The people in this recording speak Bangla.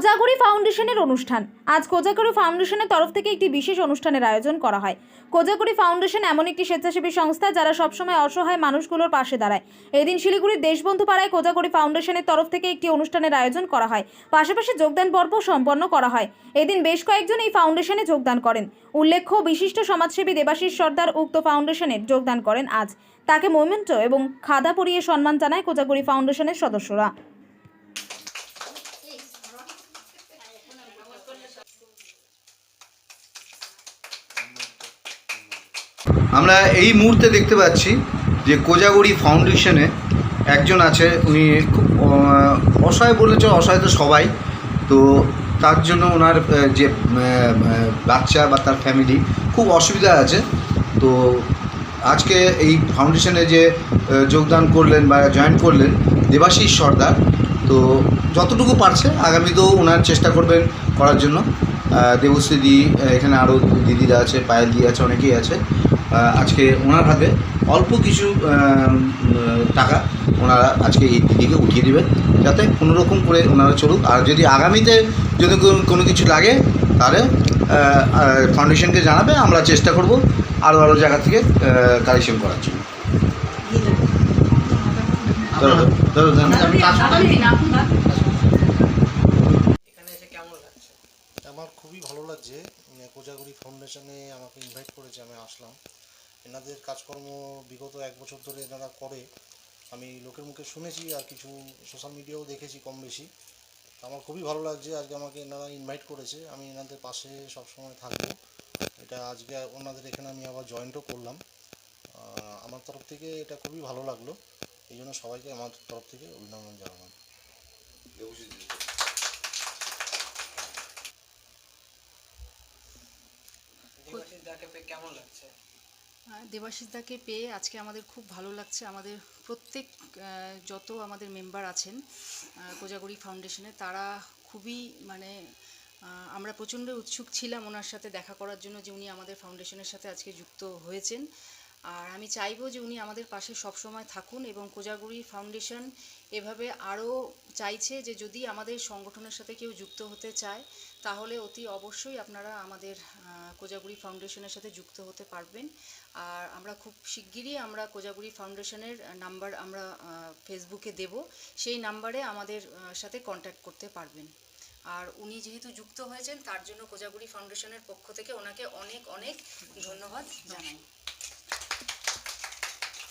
কোজাগরি ফাউন্ডেশনের অনুষ্ঠান। আজ কোজাগরি ফাউন্ডেশনের তরফ থেকে একটি বিশেষ অনুষ্ঠানের আয়োজন করা হয়। কোজাগরি ফাউন্ডেশন এমন একটি স্বেচ্ছাসেবী সংস্থা যারা সবসময় অসহায় মানুষগুলোর পাশে দাঁড়ায়। এদিন শিলিগুড়ির দেশবন্ধু পাড়ায় কোজাগরি ফাউন্ডেশনের তরফ থেকে একটি অনুষ্ঠানের আয়োজন করা হয়। পাশাপাশি যোগদান পর্ব সম্পন্ন করা হয়। এদিন বেশ কয়েকজন এই ফাউন্ডেশনে যোগদান করেন। উল্লেখ্য, বিশিষ্ট সমাজসেবী দেবাশিস সর্দার উক্ত ফাউন্ডেশনে যোগদান করেন আজ। তাকে মোমেন্টো এবং খাদা পরিয়ে সম্মান জানায় কোজাগরি ফাউন্ডেশনের সদস্যরা। আমরা এই মুহূর্তে দেখতে পাচ্ছি যে কোজাগরি ফাউন্ডেশনে একজন আছে, উনি খুব অসহায় বলেছে অসহায় তো সবাই। তো তার জন্য ওনার যে বাচ্চা বা তার ফ্যামিলি খুব অসুবিধা আছে। তো আজকে এই ফাউন্ডেশনে যে যোগদান করলেন বা জয়েন করলেন দেবাশিস সর্দার। তো যতটুকু পারছে, আগামীতেও ওনার চেষ্টা করবেন করার জন্য। দেবশ্রী দি এখানে আরও দিদিরা আছে, পায়েল দি আছে, অনেকেই আছে। আজকে ওনার হাতে অল্প কিছু টাকা ওনারা আজকে এই দিদিকে উঠিয়ে দেবেন যাতে কোনো রকম করে ওনারা চলুক। আর যদি আগামীতে যদি কোনো- কিছু লাগে তাহলে ফাউন্ডেশনকে জানাবে আমরা চেষ্টা করব আরও আরও জায়গা থেকে কালেকশন করার জন্য। আমার খুবই ভালো লাগছে। উম, কোজাগরি ফাউন্ডেশনে আমাকে ইনভাইট করেছে আমি আসলাম। এনাদের কাজকর্ম বিগত এক বছর ধরে এনারা করে। আমি লোকের মুখে শুনেছি আর কিছু সোশ্যাল মিডিয়াও দেখেছি কম বেশি। আমার খুবই ভালো লাগছে আজকে আমাকে এনারা ইনভাইট করেছে। আমি এনাদের পাশে সবসময় থাকব। এটা আজকে ওনাদের এখানে আমি আবার জয়েন্টও করলাম। আমার তরফ থেকে এটা খুবই ভালো লাগল। এই জন্য সবাইকে আমার তরফ থেকে অভিনন্দন জানালাম। কেমন লাগছে? আহ, দেবাশিস দাকে পেয়ে আজকে আমাদের খুব ভালো লাগছে। আমাদের প্রত্যেক যত আমাদের মেম্বার আছেন কোজাগরি ফাউন্ডেশনে তারা খুবই মানে আমরা প্রচণ্ড উৎসুক ছিলাম ওনার সাথে দেখা করার জন্য যে উনি আমাদের ফাউন্ডেশনের সাথে আজকে যুক্ত হয়েছেন। আর আমি চাইব যে উনি আমাদের পাশে সবসময় থাকুন এবং কোজাগরি ফাউন্ডেশন এভাবে আরও চাইছে যে যদি আমাদের সংগঠনের সাথে কেউ যুক্ত হতে চায়, তাহলে অতি অবশ্যই আপনারা আমাদের কোজাগুড়ি ফাউন্ডেশনের সাথে যুক্ত হতে পারবেন। আর আমরা খুব শিগগিরই আমরা কোজাগুড়ি ফাউন্ডেশনের নাম্বার আমরা ফেসবুকে দেব। সেই নাম্বারে আমাদের সাথে কন্ট্যাক্ট করতে পারবেন। আর উনি যেহেতু যুক্ত হয়েছেন, তার জন্য কোজাগুড়ি ফাউন্ডেশনের পক্ষ থেকে ওনাকে অনেক অনেক ধন্যবাদ জানাই।